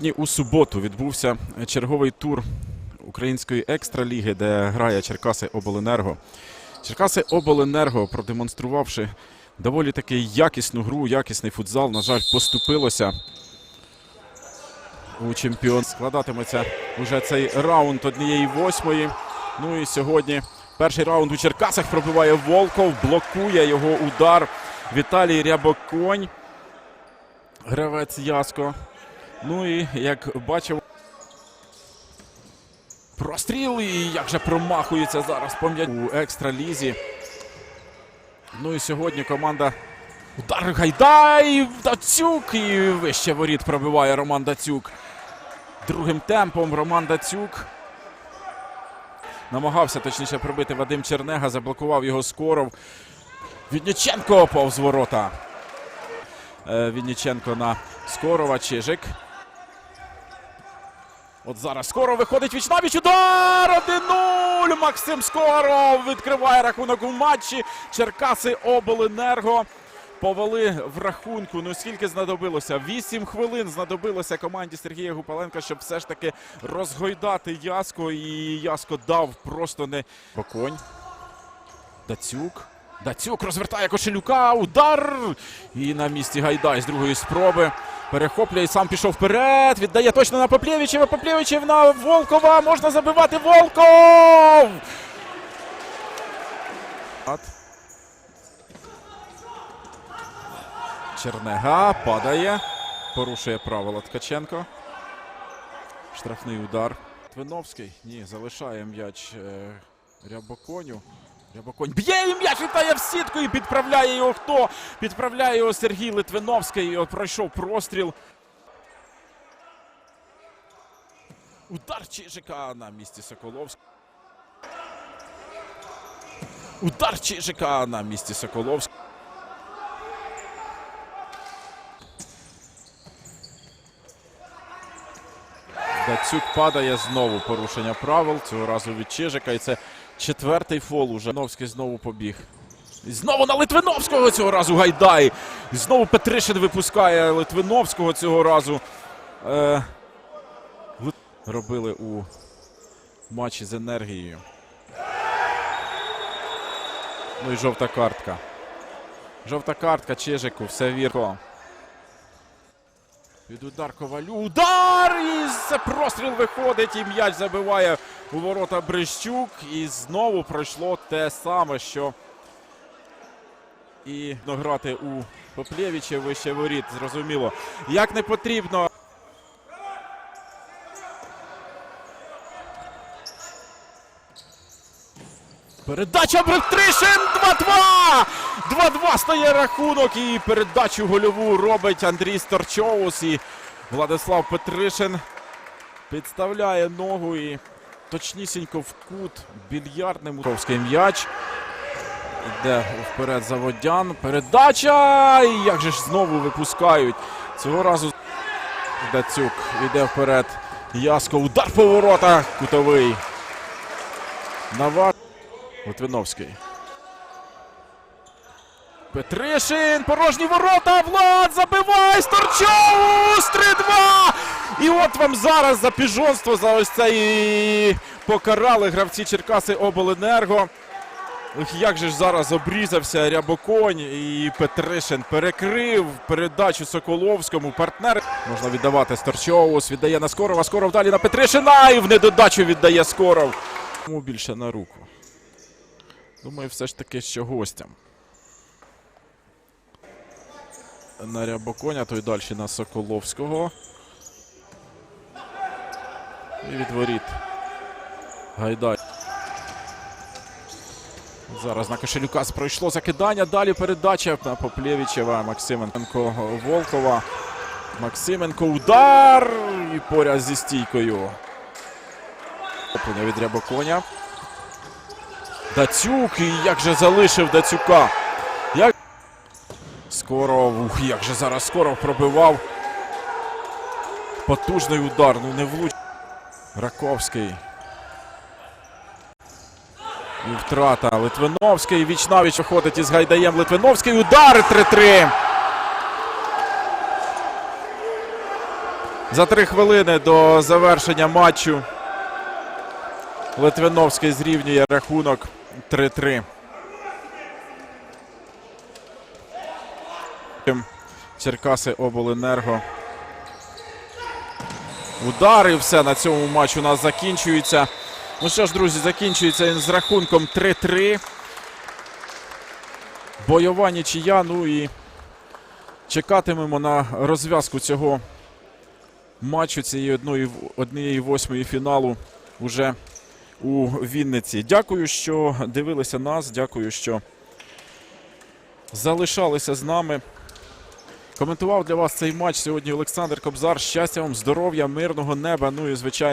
Сьогодні у суботу відбувся черговий тур української екстраліги, де грає Черкаси Обленерго. Черкаси Обленерго, продемонструвавши доволі таки якісну гру, якісний футзал, на жаль, поступилося у чемпіон. Складатиметься уже цей раунд однієї восьмої. Ну і сьогодні перший раунд у Черкасах пробиває Волков, блокує його удар. Віталій Рябоконь. Гравець Яско. Ну і як бачимо. Простріл і як же промахується зараз у екстралізі. Ну і сьогодні команда. Удар Гайдай! Дацюк! І вище воріт пробиває Роман Дацюк. Другим темпом Роман Дацюк. Намагався точніше пробити Вадим Чернега, заблокував його скоров. Відніченко повз ворота. Е, Відніченко на Скорова. Чижик. От зараз Скоров виходить віч навіч. Удар! 1-0! Максим Скоров відкриває рахунок у матчі. Черкаси Обленерго повели в рахунку. Ну скільки знадобилося? Вісім хвилин знадобилося команді Сергія Гупаленка, щоб все ж таки розгойдати Яско. І Яско дав просто не Боконь. Дацюк. Дацюк розвертає Кошелюка. Удар! І на місці Гайдай з другої спроби. Перехоплює сам пішов вперед. Віддає точно на Поплєвичева. Поплєвичев на Волкова. Можна забивати Волков! От. Чернега падає. Порушує правила Ткаченко. Штрафний удар. Твиновський. Ні, залишає м'яч е, Рябоконю. Рябоконь б'є і м'яч літає в сітку і підправляє його хто? Підправляє його Сергій Литвиновський. Пройшов простріл. Удар Чижика на місці Соколовського. Удар Чижика на місці Соколовського. Дацюк падає знову порушення правил. Цього разу від Чижика. І це четвертий фол уже. Новський знову побіг. І знову на Литвиновського цього разу Гайдай. І знову Петришин випускає Литвиновського цього разу. Е, робили у матчі з енергією. Ну і жовта картка. Жовта картка Чижику, все вірно. Від удар Ковалю. Удар! І це простріл виходить. І м'яч забиває у ворота Брещук. І знову пройшло те саме, що і грати у Поплєвіча вище воріт. Зрозуміло. Як не потрібно. Передача Брехтришин 2-2! 2-2 стає рахунок і передачу гольову робить Андрій Сторчоус і Владислав Петришин підставляє ногу і точнісінько в кут більярдним Мутровський м'яч. Іде вперед Заводян. Передача! І як же ж знову випускають. Цього разу Дацюк йде вперед. Яско. Удар по воротах. Кутовий. Навар. Литвиновський. Петришин, порожні ворота, Влад, забивай, Сторчоус, 3-2! От вам зараз за піжонство, за ось це і покарали гравці Черкаси Обленерго. Як же ж зараз обрізався Рябоконь і Петришин перекрив передачу Соколовському. Партнер можна віддавати Сторчоус, віддає на Скорова, Скоров далі на Петришина і в недодачу віддає Скоров. Йому більше на руку. Думаю, все ж таки, що гостям. На Рябоконя, той далі на Соколовського. І від воріт. Гайдай. Зараз на Кошелюка пройшло закидання. Далі передача на Поплєвічева. Максименко Волкова. Максименко удар! І поряд зі стійкою. Оплення від Рябоконя. Дацюк. І як же залишив Дацюка. Як... Скоров. Ух, як же зараз Скоров пробивав. Потужний удар. Ну не влуч. Раковський. І втрата. Литвиновський. Вічнавіч виходить із Гайдаєм. Литвиновський. Удар 3-3. За три хвилини до завершення матчу Литвиновський зрівнює рахунок 3-3. Черкаси Обленерго. Удари, все на цьому матч у нас закінчується. Ну що ж, друзі, закінчується він з рахунком 3-3. Бойова нічия. Ну і чекатимемо на розв'язку цього матчу цієї однієї восьмої фіналу уже у Вінниці. Дякую, що дивилися нас. Дякую, що залишалися з нами. Коментував для вас цей матч сьогодні Олександр Кобзар. Щастя вам, здоров'я, мирного неба. Ну і звичайно.